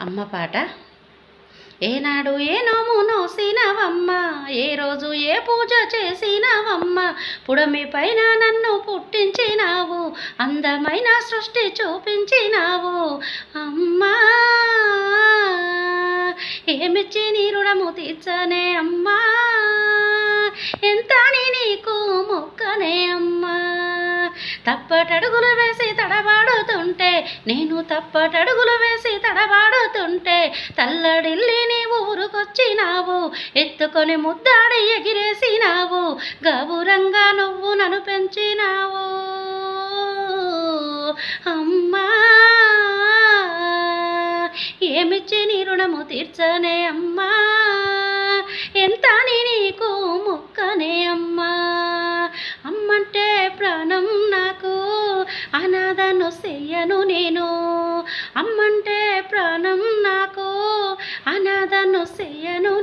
అమ్మ పాట? ఏనాడు ఏ నోము నోసినవమ్మ ఏ రోజు ఏ పూజ చేసినవమ్మ పుడమి పైన నన్ను పుట్టించినావు అందమైన సృష్టి చూపించినావు. అమ్మా ఏమిచ్చి నీ రుణము తీర్చనే అమ్మా? ఎంత నీకు మొక్కనే అమ్మా? తప్పటడుగులు వేసి తడబాడుతుంటే నేను తప్పటడుగులు వేసి తడబాడుతుంటే తల్లడిల్లి నీవు ఊరుకొచ్చినావు ఎత్తుకొని ముద్దాడి ఎగిరేసినావు గబురంగా నువ్వు నన్ను పెంచినావు. అమ్మా ఏమిచ్చి నీ రుణము తీర్చనే అమ్మా? అనాథను చెయ్యను నేను. అమ్మంటే ప్రాణం నాకు. అనాథను చెయ్యను